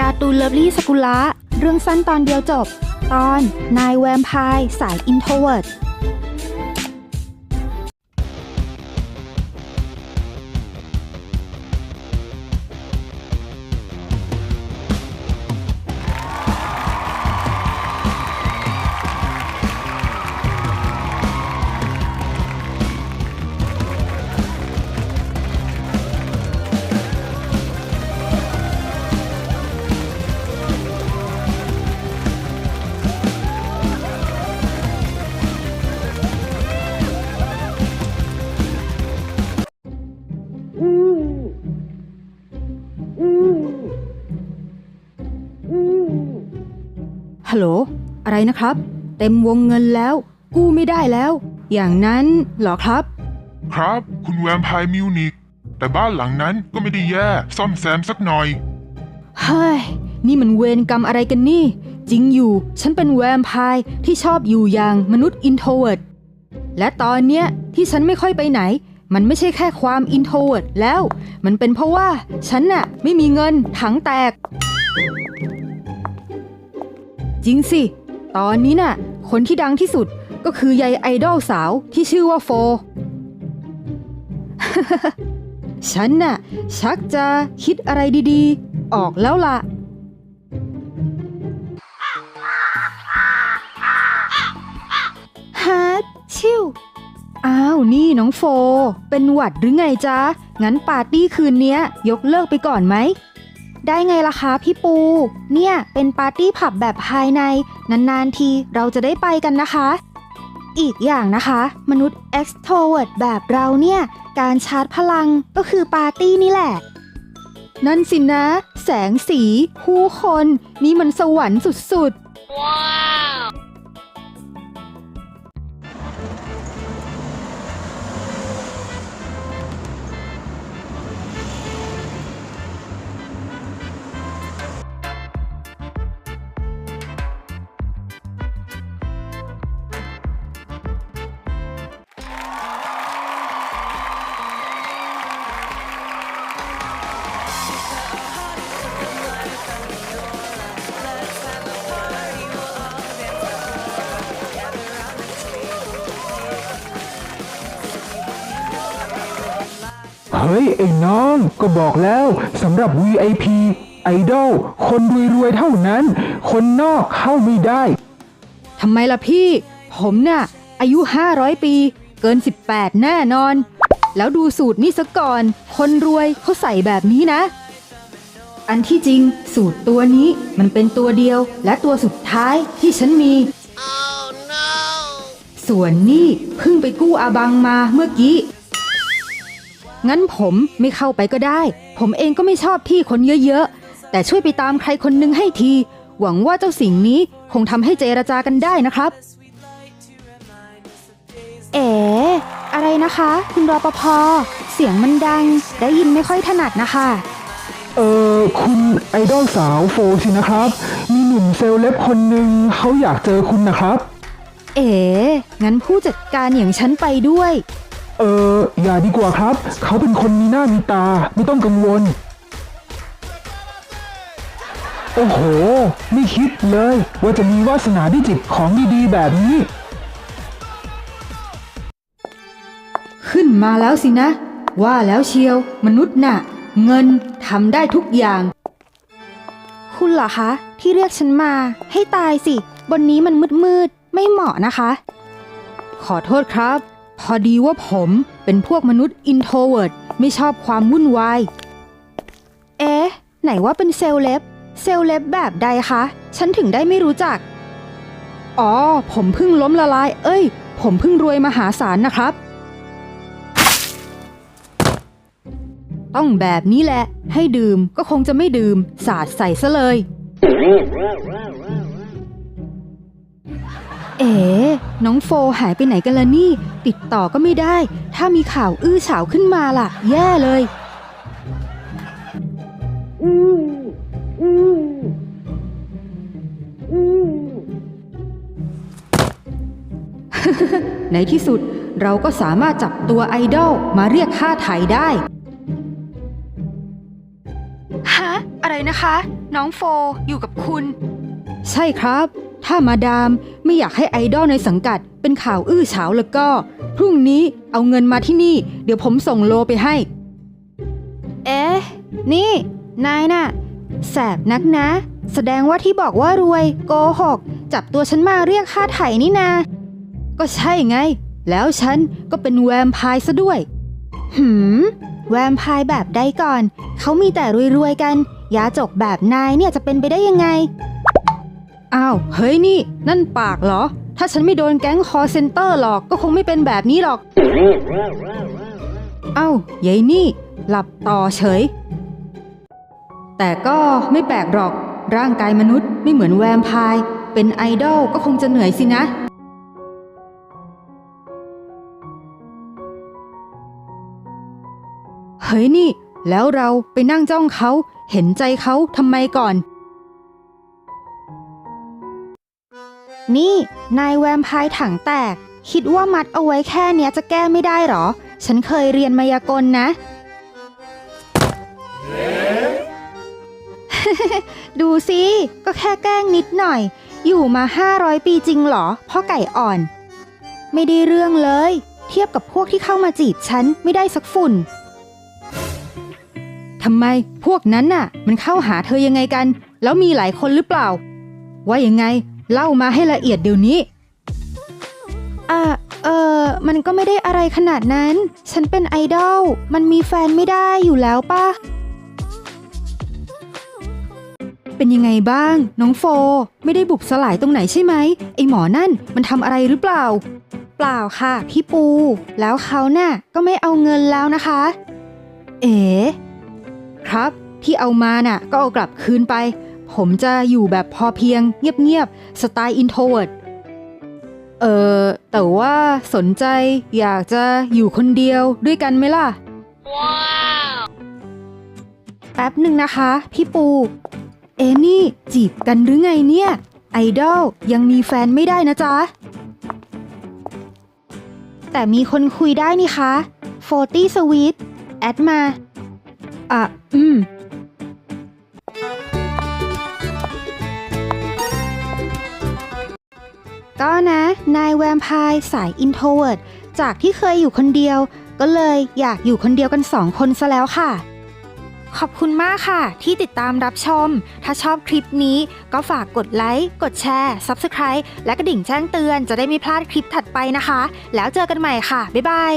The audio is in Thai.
การ์ตูนเลิฟลี่สกุละเรื่องสั้นตอนเดียวจบ ตอนนายแวมไพร์สายอินโทรเวิร์ด ฮัลโหล อะไรนะครับ เต็มวงเงินแล้ว กู้ไม่ได้แล้ว อย่างนั้นเหรอครับ ครับ คุณแวมไพร์มิวนิกแต่บ้านหลังนั้นก็ไม่ได้แย่ ซ่อมแซมสักหน่อย เฮ้ย นี่มันเวรกรรมอะไรกันนี่ จริงอยู่ ฉันเป็นแวมไพร์ที่ชอบอยู่อย่างมนุษย์อินโทรเวิร์ดและตอนเนี้ยที่ฉันไม่ค่อยไปไหน มันไม่ใช่แค่ความอินโทรเวิร์ดแล้ว มันเป็นเพราะว่า ฉันน่ะไม่มีเงินถังแตก จริงสิ ตอนนี้น่ะ คนที่ดังที่สุดก็คือยายไอดอลสาวที่ชื่อว่าโฟ ฉันน่ะ ชักจะคิดอะไรดีๆ ออกแล้วล่ะ ฮาชิวอ้าว นี่น้องโฟ เป็นหวัดหรือไงจ๊ะ งั้นปาร์ตี้คืนเนี้ย ยกเลิกไปก่อนไหม ได้ไงล่ะคะพี่ปู เนี่ยเป็นปาร์ตี้ผับแบบภายใน นานๆทีเราจะได้ไปกันนะคะ อีกอย่างนะคะ มนุษย์ extrovert แบบเราเนี่ย การชาร์จพลังก็คือปาร์ตี้นี่แหละ นั่นสินะ แสงสี ผู้คน นี่มันสวรรค์สุดๆเฮ้ย ไอ้น้อง ก็บอกแล้วสำหรับ VIP ไอดอลคนรวยๆเท่านั้น คนนอกเข้าไม่ได้ ทำไมล่ะพี่ ผมน่ะ อายุ 500 ปี เกิน 18 แน่นอน แล้วดูสูตรนี่ซะก่อน คนรวยเขาใส่แบบนี้นะ อันที่จริงสูตรตัวนี้มันเป็นตัวเดียวและตัวสุดท้ายที่ฉันมีส่วนนี่เพิ่งไปกู้อาบังมาเมื่อกี้ งั้นผมไม่เข้าไปก็ได้ ผมเองก็ไม่ชอบที่คนเยอะๆ แต่ช่วยไปตามใครคนหนึงให้ที หวังว่าเจ้าสิ่งนี้คงทำให้เจรจากันได้นะครับ เอ๋อะไรนะคะ คุณรอปภเสียงมันดัง ได้ยินไม่ค่อยถนัดนะคะ เออคุณไอดอลสาวโฟสินะครับ มีหนุ่มเซลเลบคนหนึ่งเขาอยากเจอคุณนะครับ เอ๋งั้นผู้จัดการอย่างฉันไปด้วย เอออย่าดีกว่าครับ เขาเป็นคนมีหน้ามีตา ไม่ต้องกังวล โอ้โห ไม่คิดเลย ว่าจะมีวาสนาได้จิบของดีๆแบบนี้ ขึ้นมาแล้วสินะ ว่าแล้วเชียว มนุษย์น่ะ เงินทำได้ทุกอย่าง คุณเหรอคะ ที่เรียกฉันมา ให้ตายสิ บนนี้มันมืดๆ ไม่เหมาะนะคะ ขอโทษครับ พอดีว่าผมเป็นพวกมนุษย์อินโทรเวิร์ดไม่ชอบความวุ่นวาย เอ๊ะ ไหนว่าเป็นเซลเลบเซลเลบแบบใดคะ ฉันถึงได้ไม่รู้จัก อ๋อ ผมเพิ่งล้มละลาย เอ้ย ผมเพิ่งรวยมหาศาลนะครับ ต้องแบบนี้แหละ ให้ดื่มก็คงจะไม่ดื่ม สาดใส่ซะเลย เอ๋น้องโฟหายไปไหนกันล่ะนี่ ติดต่อก็ไม่ได้ ถ้ามีข่าวอื้อฉาวขึ้นมาล่ะ แย่เลยในที่สุดเราก็สามารถจับตัวไอดอลมาเรียกค่าไถ่ได้ ฮะ อะไรนะคะ น้องโฟอยู่กับคุณ ใช่ครับ ถ้ามาดามไม่อยากให้ไอดอลในสังกัด เป็นข่าวอื้อฉาวแล้วก็ พรุ่งนี้เอาเงินมาที่นี่ เดี๋ยวผมส่งโลไปให้ เอ๊ะ นี่ นายน่ะ แสบนักนะ แสดงว่าที่บอกว่ารวยโกหก จับตัวฉันมาเรียกค่าไถ่นี่นา ก็ใช่ไง แล้วฉันก็เป็นแวมไพร์ซะด้วย หืม แวมไพร์แบบใดก่อน เขามีแต่รวยๆกัน ยาจกแบบนายเนี่ยจะเป็นไปได้ยังไง อ้าว เฮ้ยนี่ นั่นปากเหรอ ถ้าฉันไม่โดนแก๊งคอเซนเตอร์หรอกก็คงไม่เป็นแบบนี้หรอก เอ้ายายนี่ หลับต่อเฉย แต่ก็ไม่แปลกหรอก ร่างกายมนุษย์ไม่เหมือนแวมไพร์ เป็นไอดอลก็คงจะเหนื่อยสินะเฮ้ยนี่ แล้วเราไปนั่งจ้องเขา เห็นใจเขาทำไมก่อน นี่ นายแวมไพร์ถังแตก คิดว่ามัดเอาไว้แค่เนี้ยจะแก้ไม่ได้หรอ ฉันเคยเรียนมายากลนะ ดูสิ ก็แค่แกล้งนิดหน่อย อยู่มา 500 ปีจริงเหรอ พ่อไก่อ่อน ไม่ได้เรื่องเลย เทียบกับพวกที่เข้ามาจีบฉันไม่ได้สักฝุ่นทำไมพวกนั้นน่ะ มันเข้าหาเธอยังไงกัน แล้วมีหลายคนหรือเปล่า ว่ายังไง เล่ามาให้ละเอียดเดี๋ยวนี้ อ่าเออมันก็ไม่ได้อะไรขนาดนั้น ฉันเป็นไอดอล มันมีแฟนไม่ได้อยู่แล้วป่ะ เป็นยังไงบ้าง น้องโฟ ไม่ได้บุบสลายตรงไหนใช่ไหม ไอหมอนั่นมันทำอะไรหรือเปล่า เปล่าค่ะพี่ปู แล้วเขาน่ะก็ไม่เอาเงินแล้วนะคะ เอ๋ครับ ที่เอามาน่ะ ก็เอากลับคืนไป ผมจะอยู่แบบพอเพียง เงียบๆ สไตล์อินโทรเวิร์ดเออแต่ว่าสนใจอยากจะอยู่คนเดียวด้วยกันไหมล่ะแป๊บหนึ่งนะคะ พี่ปู เอนี่จีบกันหรือไงเนี่ย ไอดอลยังมีแฟนไม่ได้นะจ๊ะ แต่มีคนคุยได้นี่คะ40 Sweet แอดมา อะ อืม ก็นะ นายแวมไพร์สายอินโทรเวิร์ดจากที่เคยอยู่คนเดียว ก็เลยอยากอยู่คนเดียวกันสองคนซะแล้วค่ะ ขอบคุณมากค่ะ ที่ติดตามรับชม ถ้าชอบคลิปนี้ก็ฝากกดไลค์ กดแชร์ Subscribe และกระดิ่งแจ้งเตือนจะได้ไม่พลาดคลิปถัดไปนะคะ แล้วเจอกันใหม่ค่ะ บ๊ายบาย